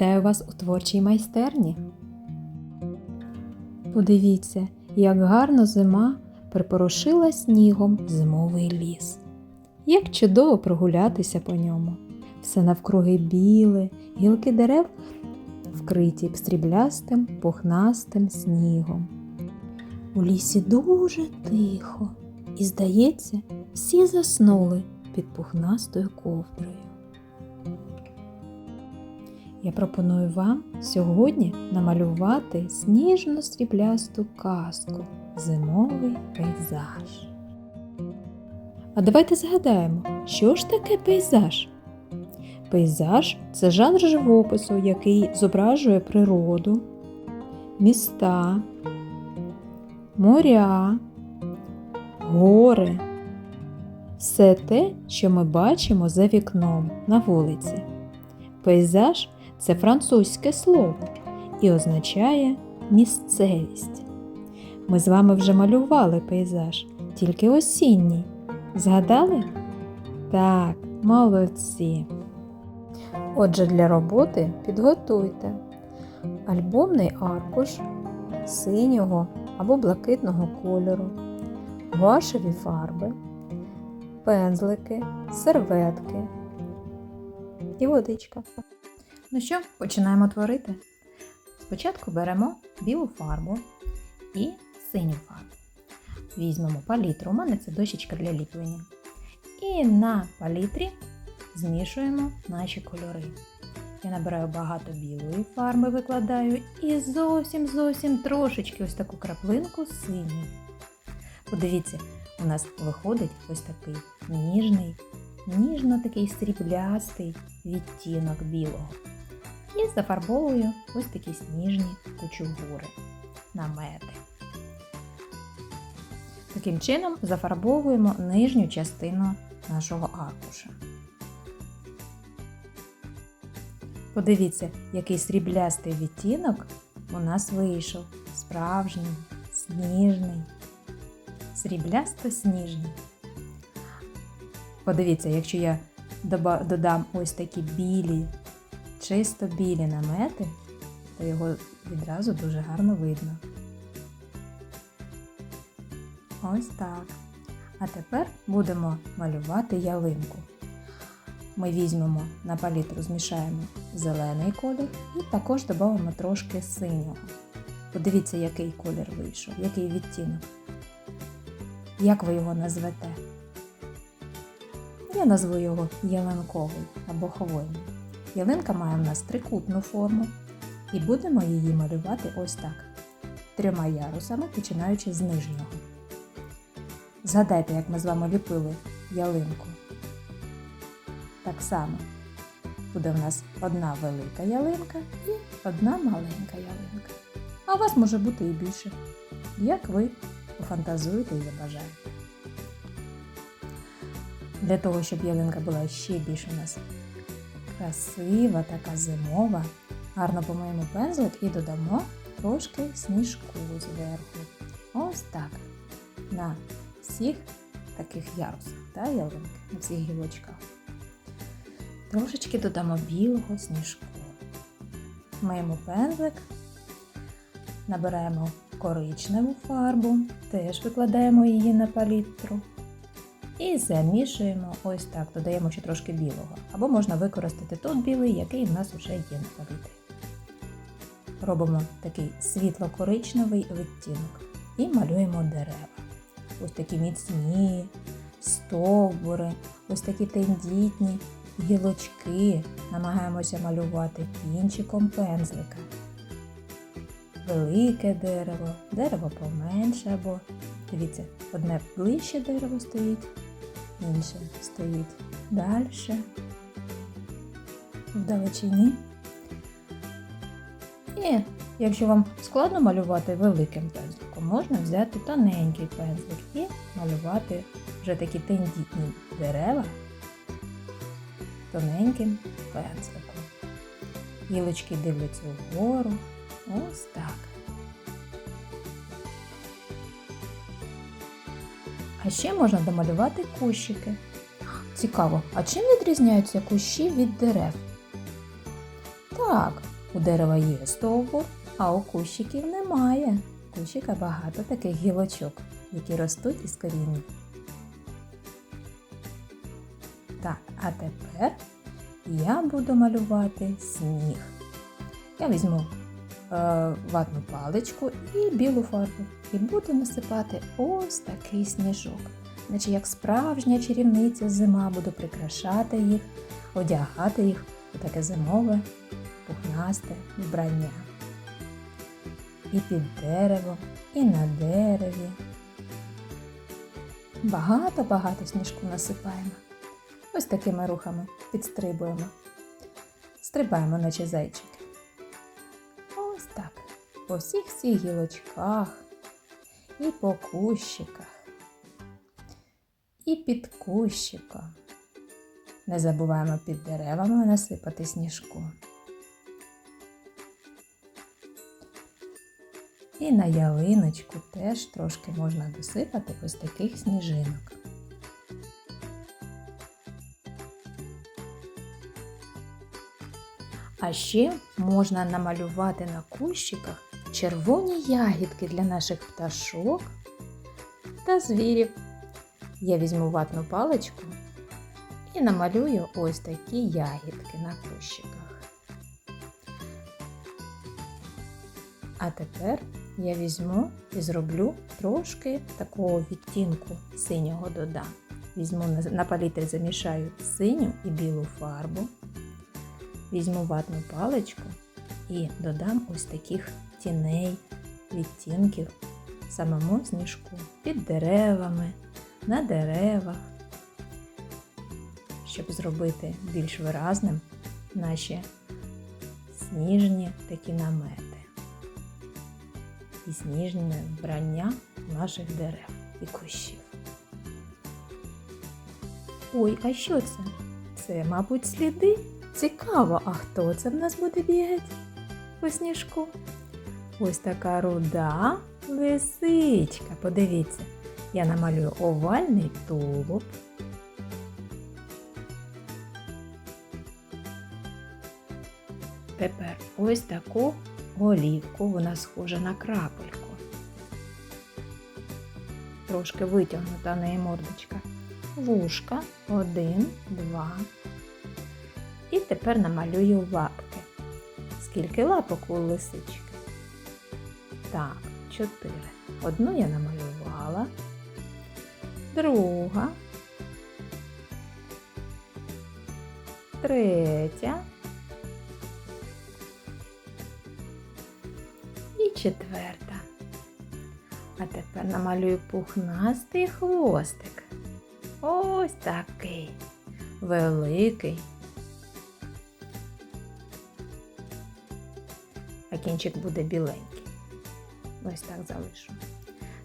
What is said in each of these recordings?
Вітаю вас у творчій майстерні. Подивіться, як гарно зима припорошила снігом зимовий ліс. Як чудово прогулятися по ньому. Все навкруги біле, гілки дерев вкриті стріблястим пухнастим снігом. У лісі дуже тихо, і, здається, всі заснули під пухнастою ковдрою. Я пропоную вам сьогодні намалювати сніжно-сріблясту казку Зимовий пейзаж. А давайте згадаємо, що ж таке пейзаж? Пейзаж це жанр живопису, який зображує природу, міста, моря, гори. Все те, що ми бачимо за вікном на вулиці. Пейзаж це французьке слово і означає місцевість. Ми з вами вже малювали пейзаж, тільки осінній. Згадали? Так, молодці. Отже, для роботи підготуйте альбомний аркуш синього або блакитного кольору, гуашеві фарби, пензлики, серветки і водичка. Ну що, починаємо творити. Спочатку беремо білу фарбу і синю фарбу. Візьмемо палітру, у мене це дощечка для ліплення. І на палітрі змішуємо наші кольори. Я набираю багато білої фарби, викладаю і зовсім зовсім трошечки ось таку краплинку синьої. Подивіться, у нас виходить ось такий ніжний, ніжно такий сріблястий відтінок білого. І зафарбовую ось такі сніжні кучугури, намети. Таким чином зафарбовуємо нижню частину нашого аркуша. Подивіться, який сріблястий відтінок у нас вийшов. Справжній, сніжний, сріблясто-сніжний. Подивіться, якщо я додам ось такі білі, чисто білі намети, то його відразу дуже гарно видно. Ось так. А тепер будемо малювати ялинку. Ми візьмемо на палітру, змішаємо зелений колір і також додамо трошки синього. Подивіться, який колір вийшов, який відтінок. Як ви його назвете? Я назву його ялинковий або хвойний. Ялинка має в нас трикутну форму і будемо її малювати ось так. Трьома ярусами, починаючи з нижнього. Згадайте, як ми з вами ліпили ялинку. Так само буде в нас одна велика ялинка і одна маленька ялинка. А у вас може бути і більше, як ви пофантазуєте і забажаєте. Для того, щоб ялинка була ще більш у нас красива, така зимова, гарно помиємо пензлик і додамо трошки сніжку зверху. Ось так. На всіх таких ярусах та ялинки, на всіх гілочках. Трошечки додамо білого сніжку. Миємо пензлик, набираємо коричневу фарбу, теж викладаємо її на палітру. І замішуємо ось так, додаємо ще трошки білого. Або можна використати той білий, який в нас вже є на палітрі. Робимо такий світло-коричневий відтінок і малюємо дерева. Ось такі міцні, стовбури, ось такі тендітні гілочки намагаємося малювати кінчиком пензлика. Велике дерево, дерево поменше, або дивіться, одне ближче дерево стоїть, інше стоїть далі, вдалечині. І якщо вам складно малювати великим пензликом, можна взяти тоненький пензлик і малювати вже такі тендітні дерева тоненьким пензликом. Гілочки дивляться вгору. Ось так. А ще можна домалювати кущики. Цікаво, а чим відрізняються кущі від дерев? Так, У дерева є стовбур, а у кущиків немає. Кущика багато таких гілочок, які ростуть із коріння. Так, а тепер я буду малювати сніг. Я візьму ватну паличку і білу фарбу і буду насипати ось такий сніжок. Наче як справжня чарівниця зима буду прикрашати їх, одягати їх у таке зимове пухнасте вбрання. І під деревом, і на дереві. Багато-багато сніжку насипаємо. Ось такими рухами підстрибуємо. Стрибаємо, наче зайчики. По всіх всіх гілочках, і по кущиках, і під кущиком. Не забуваємо під деревами насипати сніжку. І на ялиночку теж трошки можна досипати ось таких сніжинок. А ще можна намалювати на кущиках червоні ягідки для наших пташок та звірів. Я візьму ватну паличку і намалюю ось такі ягідки на кущиках. А тепер я візьму і зроблю трошки такого відтінку синього додам. Візьму на- палітрі замішаю синю і білу фарбу. Візьму ватну паличку і додам ось таких тіней, відтінків самому сніжку під деревами, на деревах, щоб зробити більш виразним наші сніжні такі намети і сніжне вбрання наших дерев і кущів. Ой, а що це? Це, мабуть, сліди. Цікаво, а хто це в нас буде бігати по сніжку? Ось така руда лисичка. Подивіться, я намалюю овальний тулуб. Тепер ось таку голівку, вона схожа на крапельку. Трошки витягнута неї мордочка. Вушка один, два. І тепер намалюю лапки. Скільки лапок у лисички? Так, чотири. Одну я намалювала, друга, третя і четверта. А тепер намалюю пухнастий хвостик. Ось такий великий. А кінчик буде біленький. Ось так залишу.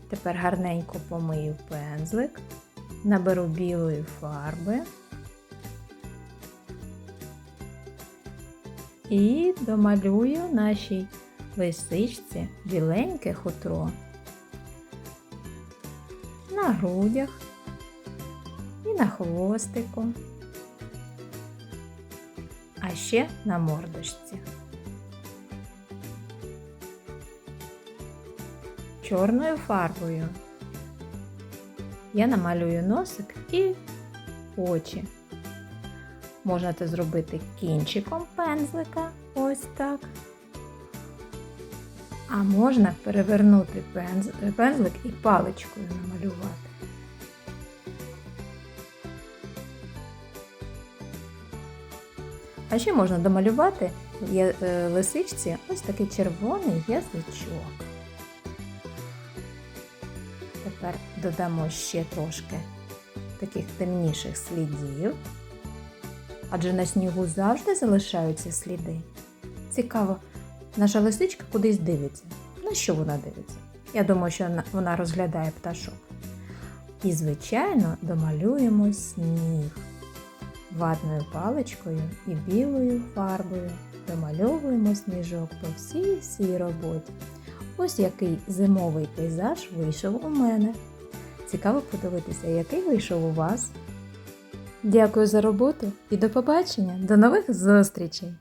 Тепер гарненько помию пензлик, наберу білої фарби і домалюю нашій лисичці біленьке хутро на грудях і на хвостику, а ще на мордочці. Чорною фарбою я намалюю носик і очі. Можна це зробити кінчиком пензлика, ось так. А можна перевернути пензлик і паличкою намалювати. А ще можна домалювати е, лисичці ось такий червоний язичок. Тепер додамо ще трошки таких темніших слідів. Адже на снігу завжди залишаються сліди. Цікаво, наша лисичка кудись дивиться. На що вона дивиться? Я думаю, що вона- розглядає пташок. І, звичайно, домалюємо сніг. Ватною паличкою і білою фарбою домальовуємо сніжок по всій всій роботі. Ось який зимовий пейзаж вийшов у мене. Цікаво подивитися, який вийшов у вас. Дякую за роботу і до побачення! До нових зустрічей!